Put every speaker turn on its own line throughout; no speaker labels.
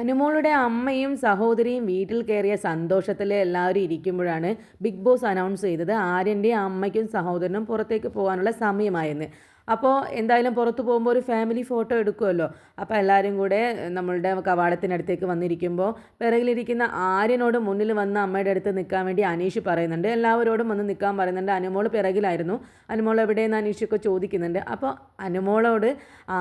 അനുമോളുടെ അമ്മയും സഹോദരിയും വീട്ടിൽ കയറിയ സന്തോഷത്തിൽ എല്ലാവരും ഇരിക്കുമ്പോഴാണ് ബിഗ് ബോസ് അനൗൺസ് ചെയ്തത്. ആര്യന്റെ അമ്മയ്ക്കും സഹോദരനും പുറത്തേക്ക് പോകാനുള്ള സമയമായെന്ന്. അപ്പോൾ എന്തായാലും പുറത്ത് പോകുമ്പോൾ ഒരു ഫാമിലി ഫോട്ടോ എടുക്കുമല്ലോ അപ്പോൾ എല്ലാവരും കൂടെ നമ്മളുടെ കവാടത്തിനടുത്തേക്ക് വന്നിരിക്കുമ്പോൾ പിറകിലിരിക്കുന്ന ആര്യനോട് മുന്നിൽ വന്ന് അമ്മയുടെ അടുത്ത് നിൽക്കാൻ വേണ്ടി അനീഷ് പറയുന്നുണ്ട്. എല്ലാവരോടും വന്ന് നിൽക്കാൻ പറയുന്നുണ്ട്. അനുമോൾ പിറകിലായിരുന്നു. അനുമോൾ എവിടെയെന്ന് അനീഷൊക്കെ ചോദിക്കുന്നുണ്ട്. അപ്പോൾ അനുമോളോട്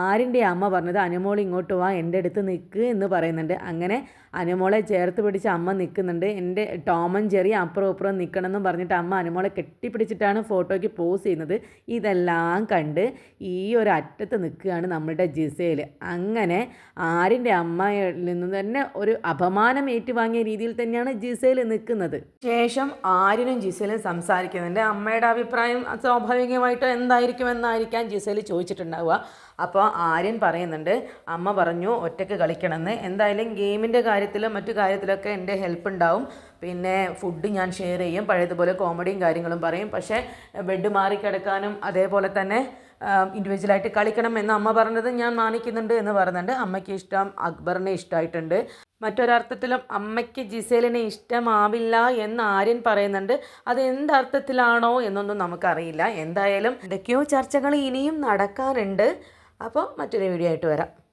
ആര്യന്റെ അമ്മ പറഞ്ഞത് അനുമോൾ ഇങ്ങോട്ട് വാ എന്റെ അടുത്ത് നിൽക്ക് എന്ന് പറയുന്നുണ്ട്. അങ്ങനെ അനുമോളെ ചേർത്ത് പിടിച്ച് അമ്മ നിൽക്കുന്നുണ്ട്. എന്റെ ടോമൻ ജെറി അപ്പുറം അപ്പുറം നിൽക്കണം എന്നും പറഞ്ഞിട്ട് അമ്മ അനുമോളെ കെട്ടിപ്പിടിച്ചിട്ടാണ് ഫോട്ടോയ്ക്ക് പോസ് ചെയ്യുന്നത്. ഇതെല്ലാം കണ്ട് ഈ ഒരു അറ്റത്ത് നിൽക്കുകയാണ് നമ്മളുടെ ജിസേൽ അങ്ങനെ ആരിന്റെ അമ്മയിൽ നിന്ന് തന്നെ ഒരു അപമാനം ഏറ്റുവാങ്ങിയ രീതിയിൽ തന്നെയാണ് ജിസേൽ നിൽക്കുന്നത്. ശേഷം ആരിനും ജിസേലും സംസാരിക്കുന്നുണ്ട് അമ്മയുടെ അഭിപ്രായം സ്വാഭാവികമായിട്ട് എന്തായിരിക്കും എന്നായിരിക്കാം ജിസേൽ ചോദിച്ചിട്ടുണ്ടാവുക. അപ്പോൾ ആര്യൻ പറയുന്നുണ്ട് അമ്മ പറഞ്ഞു ഒറ്റയ്ക്ക് കളിക്കണമെന്ന്. എന്തായാലും ഗെയിമിന്റെ കാര്യത്തിലും മറ്റു കാര്യത്തിലൊക്കെ എന്റെ ഹെൽപ്പ് ഉണ്ടാവും. പിന്നെ ഫുഡ് ഞാൻ ഷെയർ ചെയ്യും. പഴയതുപോലെ കോമഡിയും കാര്യങ്ങളും പറയും. പക്ഷേ ബെഡ് മാറിക്കിടക്കാനും അതേപോലെ തന്നെ ഇൻഡിവിജ്വലായിട്ട് കളിക്കണം എന്ന് അമ്മ പറഞ്ഞത് ഞാൻ മാനിക്കുന്നുണ്ട് എന്ന് പറയുന്നുണ്ട്. അമ്മയ്ക്ക് ഇഷ്ടം അക്ബറിനെ ഇഷ്ടമായിട്ടുണ്ട്. മറ്റൊരർത്ഥത്തിലും അമ്മയ്ക്ക് ജിസേലിനെ ഇഷ്ടമാവില്ല എന്ന് ആര്യൻ പറയുന്നുണ്ട്. അത് എന്തർത്ഥത്തിലാണോ എന്നൊന്നും നമുക്കറിയില്ല. എന്തായാലും എന്തൊക്കെയോ ചർച്ചകൾ ഇനിയും നടക്കാനുണ്ട്. അപ്പോൾ മറ്റൊരു വീഡിയോ ആയിട്ട് വരാം.